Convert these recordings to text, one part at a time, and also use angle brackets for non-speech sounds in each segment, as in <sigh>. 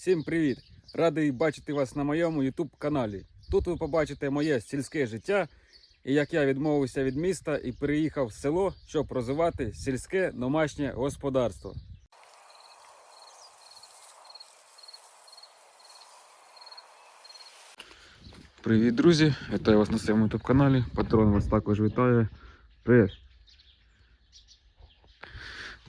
Всім привіт! Радий бачити вас на моєму YouTube каналі. Тут ви побачите моє сільське життя і як я відмовився від міста і переїхав в село, щоб розвивати сільське домашнє господарство. Привіт, друзі! Вітаю вас на своєму YouTube каналі. Патрон вас також вітає. Привіт!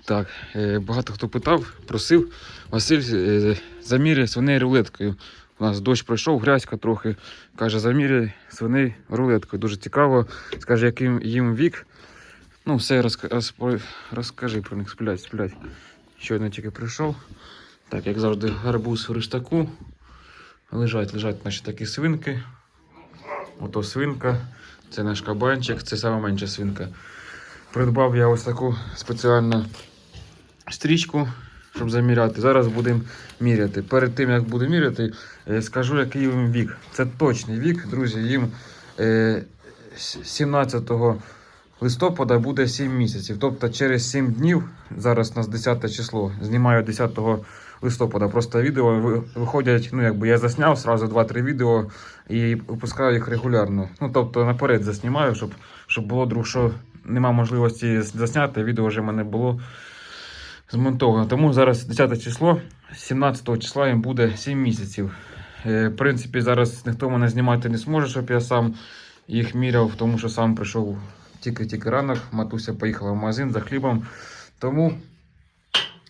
Так, е, багато хто питав, просив Василь е, заміряй свиней рулеткою. У нас дощ пройшов, грязька трохи. Каже, заміряй свиней рулеткою. Дуже цікаво. Скаже, яким їм вік. Ну, все розкажи про них, сплять, сплять. Щойно тільки прийшов. Так, як завжди, гарбуз в риштаку. Лежать, лежать наші такі свинки. Ото свинка, це наш кабанчик, це саме менша свинка. Придбав я ось таку спеціальну стрічку, щоб заміряти. Зараз будемо міряти. Перед тим як буду міряти, е, скажу, який їм вік. Це точний вік, друзі. Їм е, 17 листопада буде 7 місяців. Тобто через 7 днів, зараз у нас 10 число, знімаю 10 листопада. Просто відео виходять, ну якби я засняв сразу 2-3 відео і випускаю їх регулярно. Ну тобто наперед заснімаю, щоб, щоб було друг, що нема можливості засняти, відео вже в мене було змонтовано. Тому зараз 10 число, 17 числа їм буде 7 місяців. Е, В принципі, зараз ніхто мене знімати не зможе, щоб я сам їх міряв, тому що сам прийшов тільки-тільки ранок. Матуся поїхала в магазин за хлібом. Тому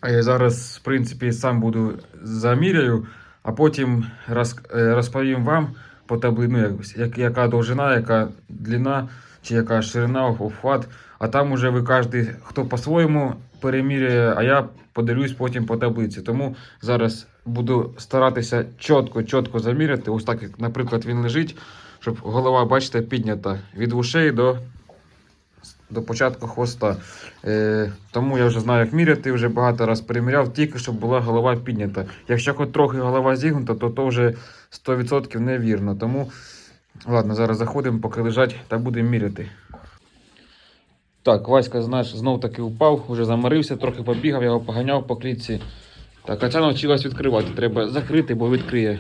е, зараз, в принципі, сам буду заміряю, а потім е, розповім вам по таблі, ну, як, як, яка довжина, яка длина, чи яка ширина, обхват. А там уже ви кожен, хто по-своєму переміряє, а я подивлюсь потім по таблиці. Тому зараз буду старатися чітко, чітко заміряти. Ось так, як, наприклад, він лежить, щоб голова, бачите, піднята від вушей до, до початку хвоста. Е, тому я вже знаю, як міряти, вже багато раз переміряв, тільки щоб була голова піднята. Якщо хоч трохи голова зігнута, то то вже 100% невірно. Тому ладно, зараз заходимо, поки лежать та будемо міряти. Так, Васька знаєш, знов таки впав, вже замарився, трохи побігав, я його поганяв по клітці. Так, а ця навчилась відкривати. Треба закрити, бо відкриє.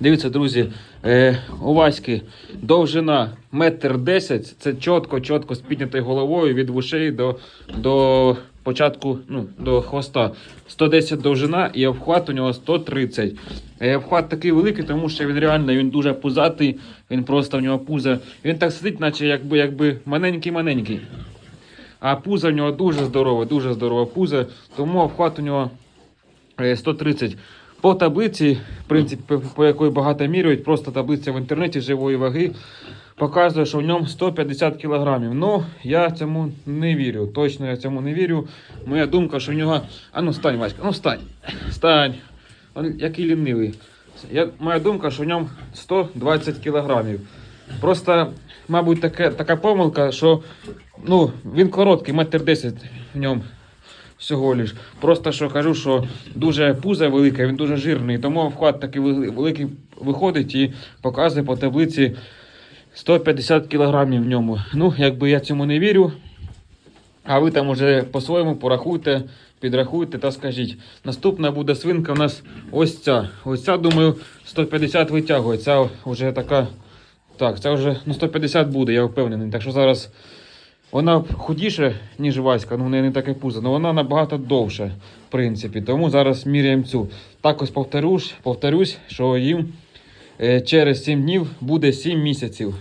Дивіться, друзі, е, у Васьки довжина метр десять. Це чітко, чітко з піднятою головою від вушей до, до початку, ну, до хвоста. 110 довжина і обхват у нього 130. Е, обхват такий великий, тому що він реально він дуже пузатий, він просто в нього пузо. Він так сидить, наче якби, якби маленький-маленький. А пузо в нього дуже здорове, дуже здорове пузо, тому обхват у нього е, 130. По таблиці, в принципі, по якої багато міряють, просто таблиця в інтернеті живої ваги показує, що в ньому 150 кілограмів. Ну, я цьому не вірю. Точно я цьому не вірю. Моя думка, що в нього. А ну стань, Васька, ну стань. Стань. Он який лінивий. Я, моя думка, що в ньому 120 кілограмів. Просто, мабуть, таке, така помилка, що ну, він короткий, метр 10 в ньому всього лиш. Просто що кажу, що дуже пузо велике, він дуже жирний, тому вхват такий великий виходить і показує по таблиці 150 кілограмів в ньому. Ну, якби я цьому не вірю. А ви там уже по-своєму порахуйте, підрахуйте та скажіть. Наступна буде свинка у нас ось ця. Ось ця, думаю, 150 витягує. Ця вже така. Так, це вже ну, 150 буде, я впевнений. Так що зараз вона худіша, ніж Васька, ну в неї не таке пузо, але вона набагато довша, в принципі. Тому зараз міряємо цю. Так ось повторюсь, повторюсь, що їм через 7 днів буде 7 місяців.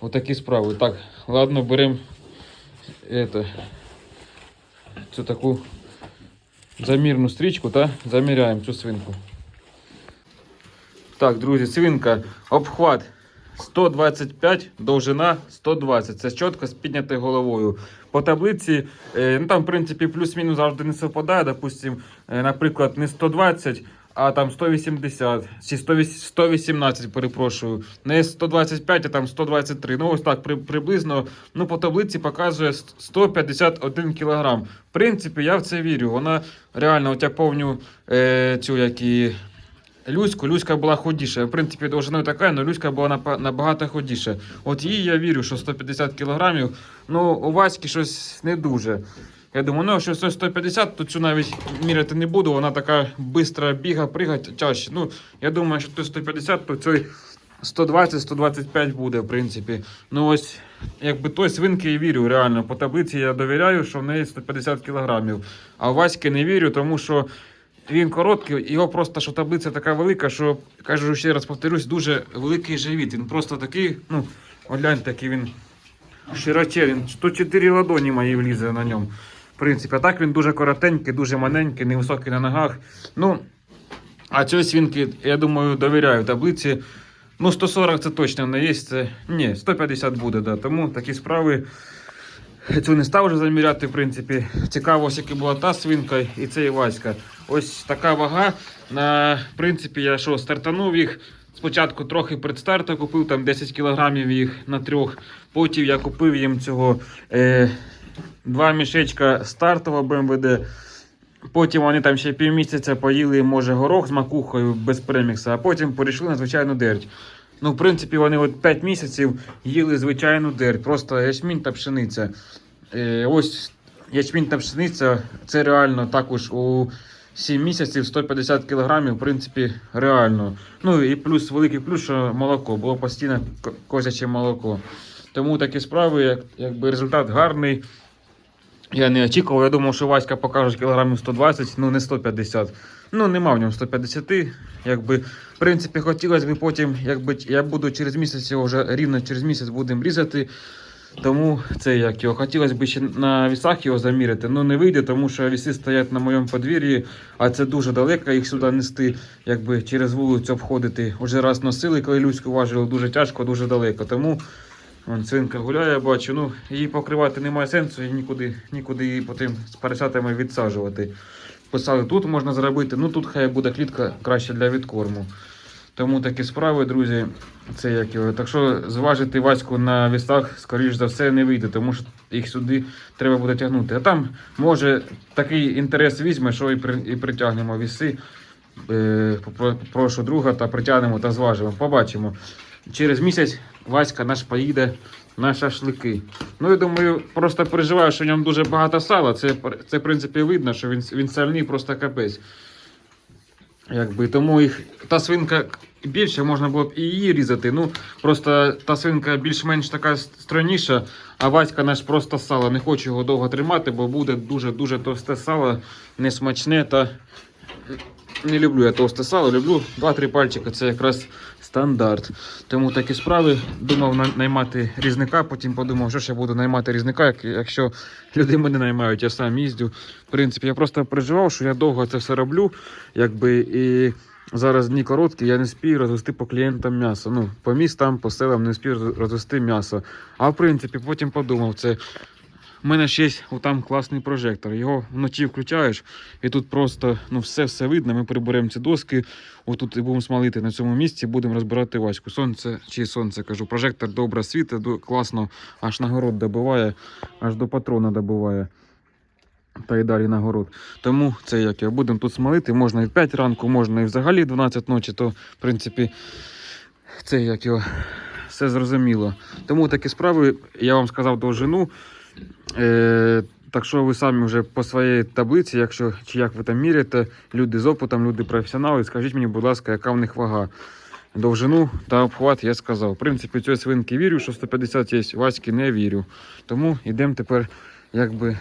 Отакі справи. Так, ладно, беремо цю таку замірну стрічку та заміряємо цю свинку. Так, друзі, свинка, обхват 125, довжина 120. Це чітко з піднятою головою. По таблиці, е, ну там, в принципі, плюс-мінус завжди не совпадає. Допустим, е, наприклад, не 120, а там 180, чи 108 118, перепрошую. Не 125, а там 123. Ну, ось так при, приблизно. Ну, по таблиці показує 151 кг. В принципі, я в це вірю. Вона реально, от я повню е, цю як і Люську, Люська була худіша. В принципі, довжиною така, але Люська була набагато худіша. От їй я вірю, що 150 кілограмів. Ну, у Васьки щось не дуже. Я думаю, ну якщо це 150, то цю навіть міряти не буду. Вона така бистра біга, пригать тяжче. Ну, я думаю, що то 150, то цей 120-125 буде, в принципі. Ну ось, якби той свинки і вірю, реально. По таблиці я довіряю, що в неї 150 кілограмів. А Васьки не вірю, тому що він короткий, його просто що таблиця така велика, що кажу ще раз повторюсь, дуже великий живіт. Він просто такий, ну, гляньте, який він широченний. 104 ладоні мої влізе на ньому. В принципі, а так він дуже коротенький, дуже маленький, невисокий на ногах. Ну, а цієї свинки, я думаю, довіряю таблиці. Ну, 140 це точно не є. Це... Ні, 150 буде, да. Тому такі справи. Цю не став вже заміряти, в принципі. Цікаво, ось яка була та свинка і цей Васька. Ось така вага. На в принципі, я що, стартанув їх. Спочатку трохи предстарту купив там 10 кілограмів їх на трьох. Потім я купив їм цього е, два мішечка стартового БМВД. Потім вони там ще півмісяця поїли, може, горох з макухою без премікса, а потім перейшли на звичайну дерть. Ну, в принципі, вони от 5 місяців їли звичайну дерть, просто ячмінь та пшениця. Е, ось ячмінь та пшениця, це реально також у 7 місяців 150 кг, в принципі, реально. Ну і плюс великий плюс, що молоко, було постійно ко- козяче молоко. Тому такі справи, як, якби результат гарний. Я не очікував, я думав, що Васька покаже кілограмів 120, ну не 150. Ну, нема в ньому 150. Якби, в принципі, хотілося б потім, якби я буду через місяць його вже рівно через місяць будемо різати. Тому це як його. Хотілося б ще на вісах його заміряти, але не вийде, тому що віси стоять на моєму подвір'ї, а це дуже далеко їх сюди нести, якби через вулицю обходити. Уже раз носили, коли людську важили, дуже тяжко, дуже далеко. Тому Вон свинка гуляє, бачу. Ну, її покривати немає сенсу, і нікуди, нікуди її потім з парасятами відсаджувати. Писали, тут можна зробити, ну тут хай буде клітка краще для відкорму. Тому такі справи, друзі, це як його. Так що зважити Ваську на вістах, скоріш за все, не вийде, тому що їх сюди треба буде тягнути. А там, може, такий інтерес візьме, що і, при, і притягнемо віси. Е, прошу друга та притягнемо та зважимо. Побачимо. Через місяць Васька наш поїде на шашлики. Ну, я думаю, просто переживаю, що в ньому дуже багато сала. Це, це в принципі, видно, що він, він сальний просто капець. Якби, тому їх та свинка більше, можна було б і її різати. Ну, просто та свинка більш-менш така стройніша, а Васька наш просто сало. Не хочу його довго тримати, бо буде дуже-дуже товсте сало, несмачне та не люблю я товсте сало, люблю 2-3 пальчика, це якраз стандарт. Тому такі справи. Думав наймати різника, потім подумав, що ж я буду наймати різника, якщо люди мене наймають, я сам їздю. В принципі, я просто переживав, що я довго це все роблю, якби і. Зараз дні короткі, я не спію розвести по клієнтам м'ясо. Ну, по містам, по селам не спію розвести м'ясо. А в принципі, потім подумав, це у мене ще є там класний прожектор. Його вночі включаєш, і тут просто ну, все все видно. Ми приберемо ці доски, отут і будемо смалити на цьому місці, будемо розбирати ваську. Сонце чи сонце кажу. Прожектор добре світить, класно, аж на город добиває, аж до патрона добиває. Та й далі на город. Тому це як я будемо тут смалити. Можна і в 5 ранку, можна і взагалі 12 ночі, то в принципі це як його все зрозуміло. Тому такі справи, я вам сказав довжину. Е, так що ви самі вже по своїй таблиці, якщо чи як ви там міряєте, люди з опитом, люди професіонали, скажіть мені, будь ласка, яка в них вага. Довжину та обхват я сказав. В принципі, цієї свинки вірю, що 150 є, Васьки не вірю. Тому йдемо тепер, якби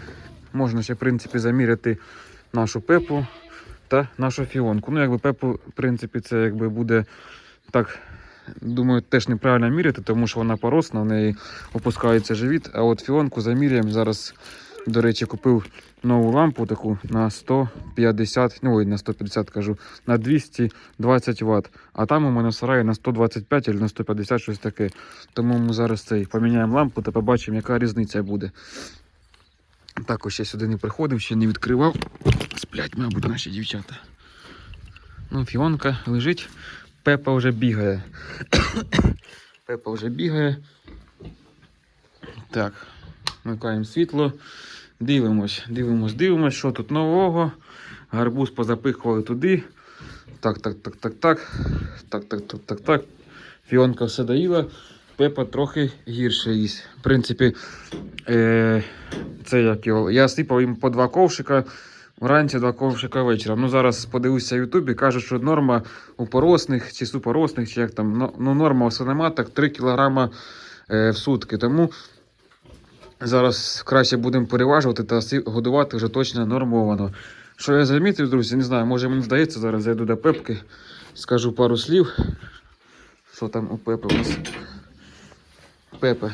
можна ще в принципі заміряти нашу пепу та нашу фіонку. Ну, якби пепу, в принципі, це якби буде так. Думаю, теж неправильно міряти, тому що вона поросна, в неї опускається живіт. А от фіонку заміряємо. Зараз, до речі, купив нову лампу таку на 150, ну ой, на 150 кажу, на 220 Вт. А там у мене в сараї на 125 або на 150 щось таке. Тому ми зараз цей поміняємо лампу та побачимо, яка різниця буде. Також ще сюди не приходив, ще не відкривав. Сплять, мабуть, наші дівчата. Ну, фіонка лежить. Пепа вже бігає. <coughs> Пепа вже бігає. Так, вмикаємо світло. Дивимось, дивимось, дивимось, що тут нового. Гарбуз позапихували туди. Так, так, так, так, так. Так, так, так, так, так. Фіонка все доїла. Пепа трохи гірше їсть. В принципі, е, це як його. Я сипав їм по два ковшика. Вранці два ковшика вечором. Ну зараз подивився в Ютубі, кажуть, що норма у поросних чи супоросних, чи як там, ну, норма у свиноматок 3 кг е, в сутки. Тому зараз краще будемо переважувати та годувати вже точно нормовано. Що я замітив, друзі, не знаю, може мені здається, зараз зайду до Пепки, скажу пару слів. Що там у Пепи у нас? Пепе.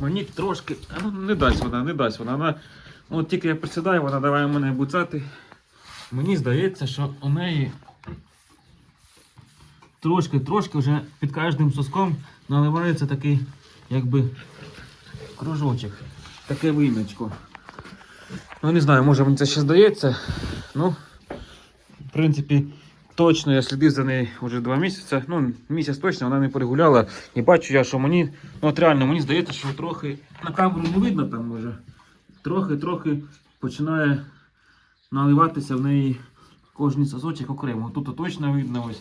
Мені трошки. Ну, не дасть вона, не дасть вона. вона от тільки я присідаю, вона давай мене буцати. Мені здається, що у неї трошки-трошки вже під кожним соском наливається такий, якби кружочок. Таке вим'ячко. Ну не знаю, може мені це ще здається. Ну, в принципі, точно я слідив за нею вже два місяці. Ну, місяць точно вона не перегуляла. І бачу я, що мені, ну от реально мені здається, що трохи на камеру не видно там може. Трохи-трохи починає наливатися в неї кожний сосочок окремо. Тут точно видно ось.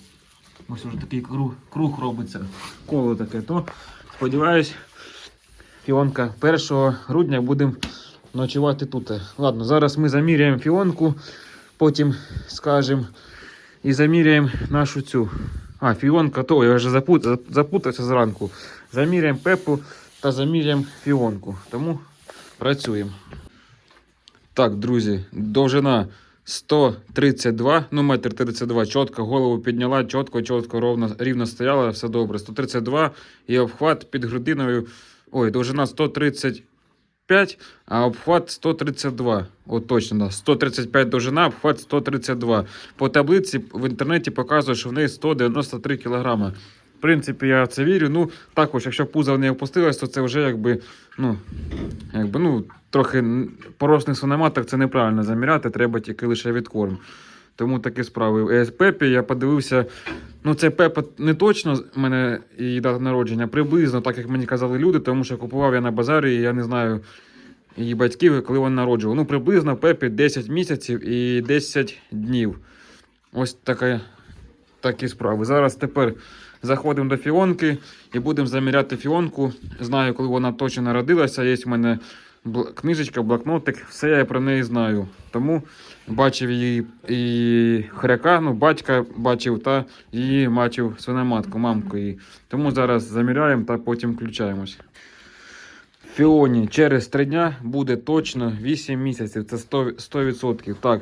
Ось уже такий круг, круг робиться, коло таке. То сподіваюсь, фіонка 1 грудня будемо ночувати тут. Ладно, зараз ми заміряємо фіонку, потім скажемо і заміряємо нашу цю. А, фіонка, то я вже запут, запутався зранку. Заміряємо пепу та заміряємо фіонку. Тому працюємо. Так, друзі, довжина 132, ну метр 32, чітко голову підняла, чітко, чітко, ровно, рівно стояла, все добре. 132 і обхват під грудиною. Ой, довжина 135, а обхват 132. От точно, да. 135 довжина, обхват 132. По таблиці в інтернеті показує, що в неї 193 кг. В принципі, я це вірю. Ну, також, якщо пузо в неї опустилось, то це вже якби, ну, якби, ну, трохи поросних свиноматок це неправильно заміряти, треба тільки лише відкорм. Тому такі справи. Е, Пепі я подивився. Ну, це Пепа не точно в мене її дата народження, приблизно, так як мені казали люди, тому що купував я на базарі, і я не знаю її батьків, коли вона народжувала. Ну, приблизно Пепі 10 місяців і 10 днів. Ось така, такі справи. Зараз тепер заходимо до фіонки і будемо заміряти фіонку. Знаю, коли вона точно народилася. Є в мене книжечка, блокнотик, все я про неї знаю. Тому бачив її і хряка, ну, батька бачив та її бачив свиноматку, мамку її. Тому зараз заміряємо та потім включаємось. Фіоні через 3 дня буде точно 8 місяців. Це 100%. 100%. Так,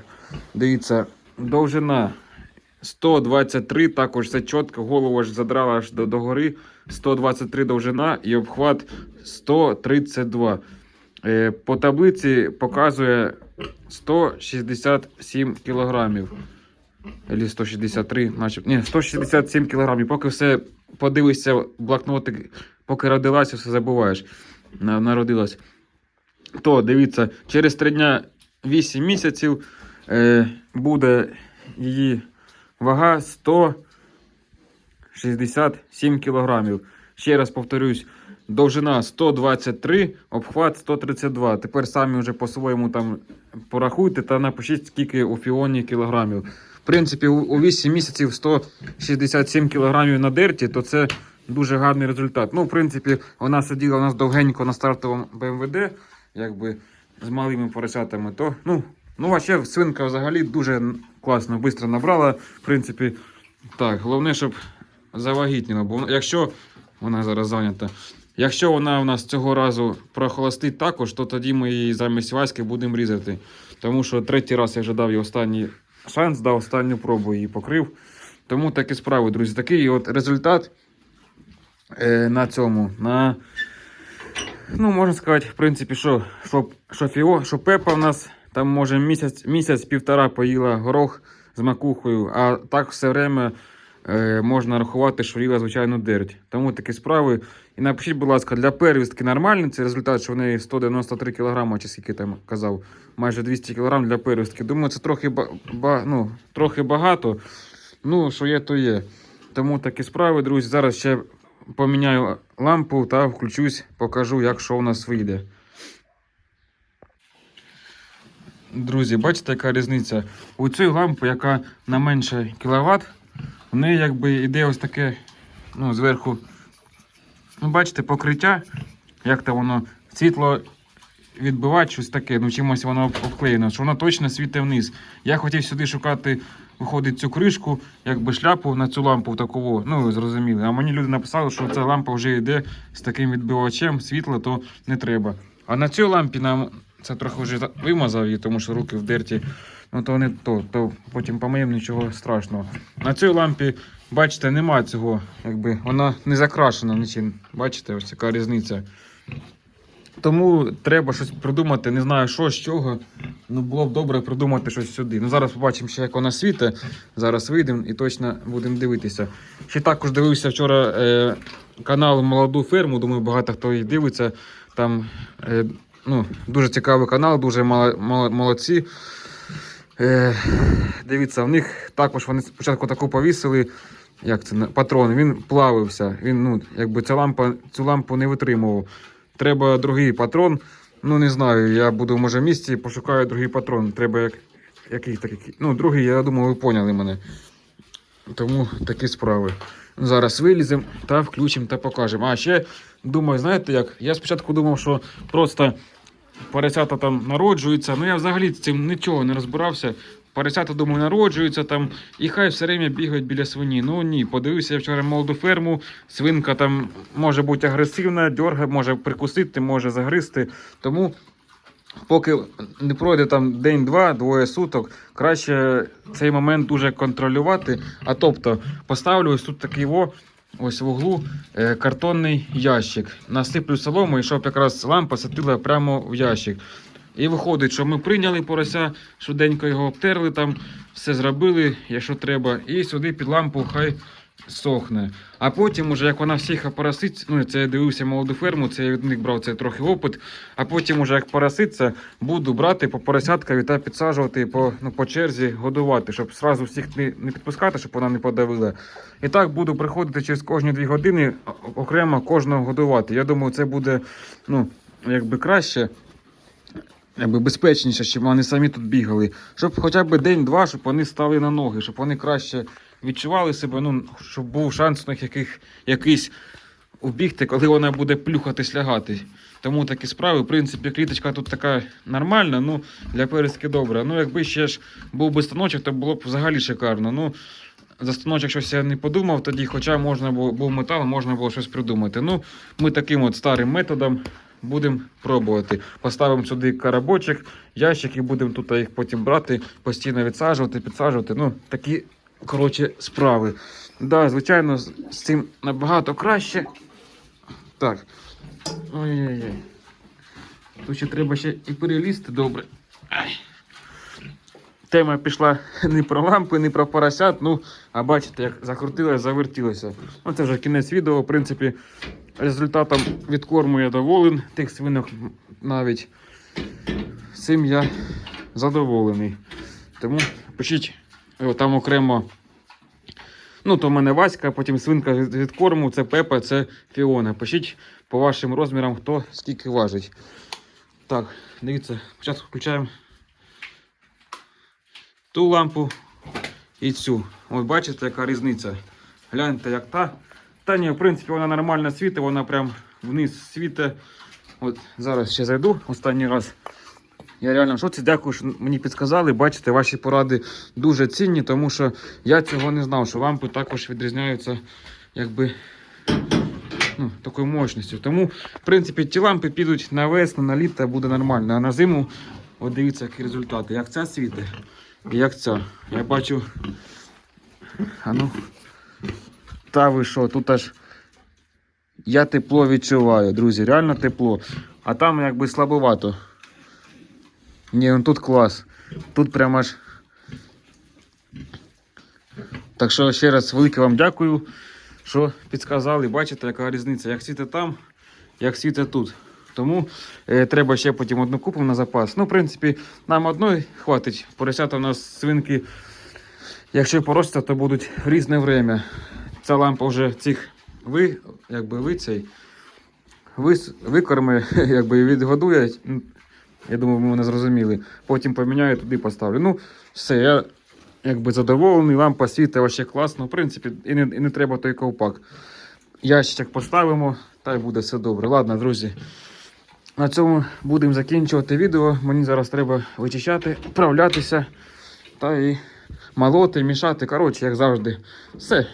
дивіться, довжина 123, також це чітко, голову аж задрала аж до, до гори. 123 довжина і обхват 132. Е, по таблиці показує 167 кілограмів. Або 163, начебто. Ні, 167 кілограмів. Поки все подивишся, блокнотик, поки родилася, все забуваєш. Народилась. То дивіться, через 3 дня 8 місяців е, буде її вага 167 кілограмів. Ще раз повторюсь, довжина 123, обхват 132. Тепер самі вже по-своєму там порахуйте та напишіть, скільки у фіоні кілограмів. В принципі, у у 8 місяців 167 кілограмів на дерті, то це дуже гарний результат. Ну, в принципі, вона сиділа у нас довгенько на стартовому БМВД, якби з малими поросятами, то ну. Ну, а ще свинка взагалі дуже класно, швидко набрала. В принципі, так, головне, щоб завагітніла. Бо якщо вона зараз зайнята, якщо вона у нас цього разу прохолостить також, то тоді ми її замість Васьки будемо різати. Тому що третій раз я вже дав їй останній шанс, дав останню пробу її покрив. Тому такі справи, друзі. Такий от результат е, на цьому. На, ну, можна сказати, в принципі, що, що, що, фіо, що Пепа в нас там може місяць, місяць-півтора поїла горох з макухою, а так все время можна рахувати, що їла звичайну дерть. Тому такі справи. І напишіть, будь ласка, для первістки нормальний цей результат, що в неї 193 кг, чи скільки там казав, майже 200 кг для первістки. Думаю, це трохи, ба, ну, трохи багато. Ну, що є, то є. Тому такі справи, друзі. Зараз ще поміняю лампу та включусь, покажу, як що у нас вийде. Друзі, бачите, яка різниця? У цій лампи, яка на менше кіловат в неї якби йде ось таке, ну, зверху, ну, бачите, покриття, як то воно світло відбивати, щось таке, ну чимось воно обклеєно, що воно точно світить вниз. Я хотів сюди шукати, виходить, цю кришку, якби шляпу на цю лампу такову, ну зрозуміли. А мені люди написали, що ця лампа вже йде з таким відбивачем, світла, то не треба. А на цій лампі нам це трохи вже вимазав її, тому що руки вдерті. Ну то не то, то потім помиємо нічого страшного. На цій лампі, бачите, немає цього, якби вона не закрашена нічим. Бачите, ось яка різниця. Тому треба щось придумати, не знаю що, з чого. Ну було б добре придумати щось сюди. Ну зараз побачимо ще, як вона світить. Зараз вийдемо і точно будемо дивитися. Ще також дивився вчора е, канал Молоду ферму. Думаю, багато хто їх дивиться. Там е, ну, дуже цікавий канал, дуже мало- мало- молодці. Е, дивіться, в них також вони спочатку таку повісили. Як це патрон, він плавився. Він, ну, якби ця лампа, цю лампу не витримував. Треба другий патрон. Ну не знаю, я буду може в місті, пошукаю другий патрон. Треба як, який такий. Ну, другий, я думаю, ви поняли мене. Тому такі справи. Зараз виліземо та включимо та покажемо. А ще думаю, знаєте як? Я спочатку думав, що просто поросята там народжуються. Ну я взагалі з цим нічого не розбирався. Поросята, думаю, народжуються там і хай все время бігають біля свині. Ну ні, подивився я вчора молоду ферму. Свинка там може бути агресивна, дьорга, може прикусити, може загризти. Тому поки не пройде там день-два, двоє суток, краще цей момент дуже контролювати. А тобто поставлю ось тут такий во. Ось в углу е, картонний ящик. Насиплю солому, і щоб якраз лампа сатила прямо в ящик. І виходить, що ми прийняли порося, швиденько його обтерли там, все зробили, якщо треба, і сюди під лампу хай сохне. А потім, уже як вона всіх опоросить, ну це я дивився молоду ферму, це я від них брав це трохи опит. А потім, уже як пороситься, буду брати по поросяткові та підсаджувати по, ну, по черзі, годувати, щоб зразу всіх не, не підпускати, щоб вона не подавила. І так буду приходити через кожні дві години окремо кожного годувати. Я думаю, це буде ну, якби краще. Якби безпечніше, щоб вони самі тут бігали. Щоб хоча б день-два, щоб вони стали на ноги, щоб вони краще відчували себе, ну, щоб був шанс них яких, якийсь вбігти, коли вона буде плюхатись лягати. Тому такі справи. В принципі, кліточка тут така нормальна, ну для перески добре. Ну, якби ще ж був би станочок, то було б взагалі шикарно. Ну, за станочок щось я не подумав тоді, хоча можна було був метал, можна було щось придумати. Ну, ми таким от старим методом будемо пробувати. Поставимо сюди карабочок, ящик і будемо тут їх потім брати, постійно відсаджувати, підсаджувати. Ну, такі коротше справи. Да, звичайно, з цим набагато краще. Так. Ой-ой-ой. Тут ще треба ще і перелізти добре. Ай. Тема пішла <laughs> не про лампи, не про поросят. Ну, а бачите, як закрутилося, завертілося. Ну, це вже кінець відео. В принципі, результатом відкорму я доволен. Тих свинок навіть цим я задоволений. Тому пишіть там окремо. Ну, то в мене Васька, потім свинка від корму, це Пепа, це Фіона. Пишіть по вашим розмірам, хто скільки важить. Так, дивіться, спочатку включаємо ту лампу і цю. Ось бачите, яка різниця. Гляньте, як та. Та ні, в принципі, вона нормально світить, вона прям вниз світить. От зараз ще зайду останній раз. Я реально в шоці, дякую, що мені підказали. Бачите, ваші поради дуже цінні, тому що я цього не знав, що лампи також відрізняються якби ну, такою мощністю. Тому, в принципі, ті лампи підуть на весну, на літо буде нормально. А на зиму, от дивіться, які результати. Як ця світить і як ця. Я бачу. А ну. Та ви що, тут аж я тепло відчуваю, друзі, реально тепло. А там якби слабовато. Ні, ну тут клас. Тут прямо аж. Так що ще раз велике вам дякую, що підказали. Бачите, яка різниця, як світить там, як світить тут. Тому е, треба ще потім одну купимо на запас. Ну, в принципі, нам одної хватить. Поросята у нас свинки, якщо поросяться, то будуть в різне время. Ця лампа вже цих ви, якби ви цей вис, викорми, <laughs> якби відгодує. Я думаю, ви мене зрозуміли. Потім поміняю туди поставлю. Ну, все, я якби задоволений, лампа світить вообще класно. В принципі, і не, і не треба той ковпак. Ящичок поставимо, та й буде все добре. Ладно, друзі. На цьому будемо закінчувати відео. Мені зараз треба вичищати, вправлятися та і молоти, мішати. Коротше, як завжди, все.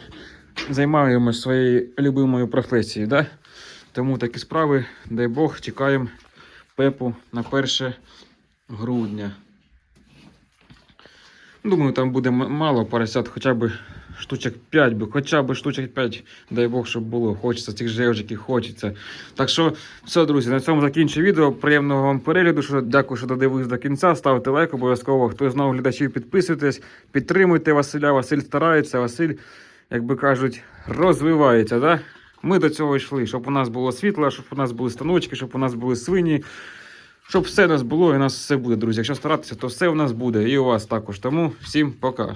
Займаємось своєю любимою професією. Да? Тому такі справи, дай Бог, чекаємо пепу на 1 грудня. Думаю, там буде мало поросят, хоча б штучок 5, би, хоча б штучок 5, дай Бог, щоб було. Хочеться цих жевжиків, хочеться. Так що, все, друзі, на цьому закінчу відео. Приємного вам перегляду. Що, дякую, що додивились до кінця. Ставте лайк обов'язково. Хто знову глядачів, підписуйтесь, підтримуйте Василя. Василь старається, Василь, як би кажуть, розвивається. Да? Ми до цього йшли, щоб у нас було світло, щоб у нас були станочки, щоб у нас були свині. Щоб все у нас було і у нас все буде, друзі. Якщо старатися, то все у нас буде і у вас також. Тому всім пока.